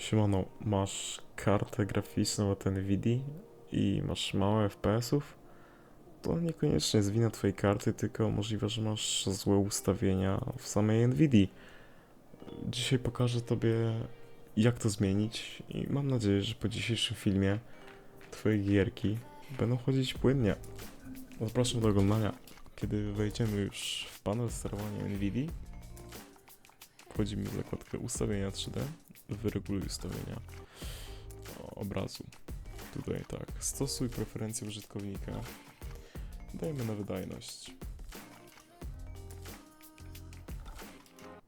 Siemano, masz kartę graficzną od NVIDII i masz mało FPS-ów? To niekoniecznie jest wina twojej karty, tylko możliwe, że masz złe ustawienia w samej NVIDII. Dzisiaj pokażę tobie, jak to zmienić i mam nadzieję, że po dzisiejszym filmie twoje gierki będą chodzić płynnie. Zapraszam do oglądania. Kiedy wejdziemy już w panel sterowania NVIDII, wchodzimy w zakładkę ustawienia 3D, wyreguluj ustawienia obrazu. Tutaj tak, stosuj preferencje użytkownika. Dajmy na wydajność.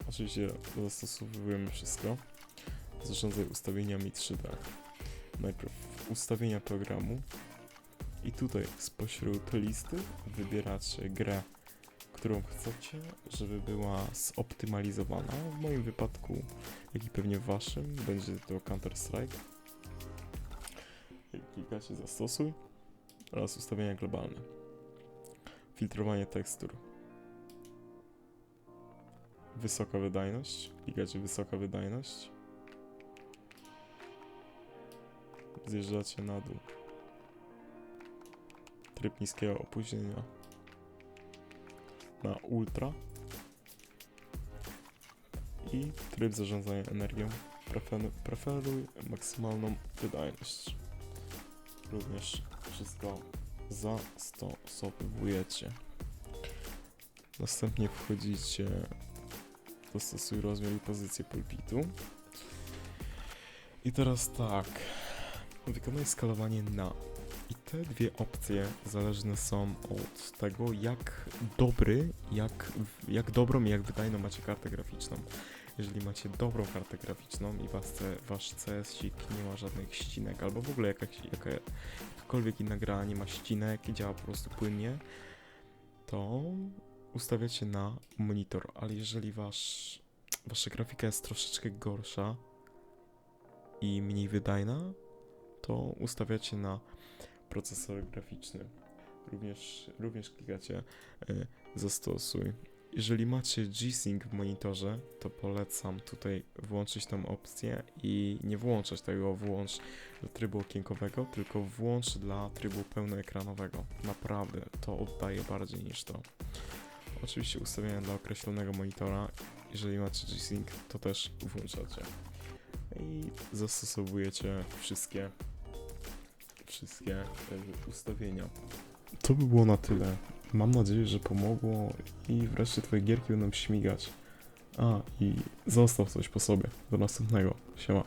Oczywiście zastosowujemy wszystko. Zarządzaj ustawieniami 3D. Najpierw ustawienia programu i tutaj spośród listy wybieracie grę, którą chcecie, żeby była zoptymalizowana. W moim wypadku, jak i pewnie w waszym, będzie to Counter-Strike. Klikacie zastosuj oraz ustawienia globalne. Filtrowanie tekstur. Wysoka wydajność. Klikacie wysoka wydajność. Zjeżdżacie na dół. Tryb niskiego opóźnienia. Na ultra. I tryb zarządzania energią. Prefer- Preferuj maksymalną wydajność. Również wszystko zastosowujecie. Następnie wchodzicie dostosuj rozmiar i pozycję pulpitu. I teraz tak. Wykonaj skalowanie na. Te dwie opcje zależne są od tego, jak dobry, jak, jak dobrą i jak wydajną macie kartę graficzną. Jeżeli macie dobrą kartę graficzną i was, wasz CS-sik nie ma żadnych ścinek, albo w ogóle jakaś, jaka, jakakolwiek inna gra nie ma ścinek i działa po prostu płynnie, to ustawiacie na monitor, ale jeżeli wasz, wasza grafika jest troszeczkę gorsza i mniej wydajna, to ustawiacie na procesor graficzny. Również, również klikacie y, zastosuj. Jeżeli macie G-Sync w monitorze, to polecam tutaj włączyć tą opcję i nie włączać tego włącz do trybu okienkowego, tylko włącz dla trybu pełnoekranowego. Naprawdę, to oddaje bardziej niż to. Oczywiście ustawienia dla określonego monitora, jeżeli macie G-Sync, to też włączacie. I zastosowujecie wszystkie wszystkie e, ustawienia. To by było na tyle. Mam nadzieję, że pomogło i wreszcie twoje gierki będą śmigać. A, i zostaw coś po sobie. Do następnego. Siema.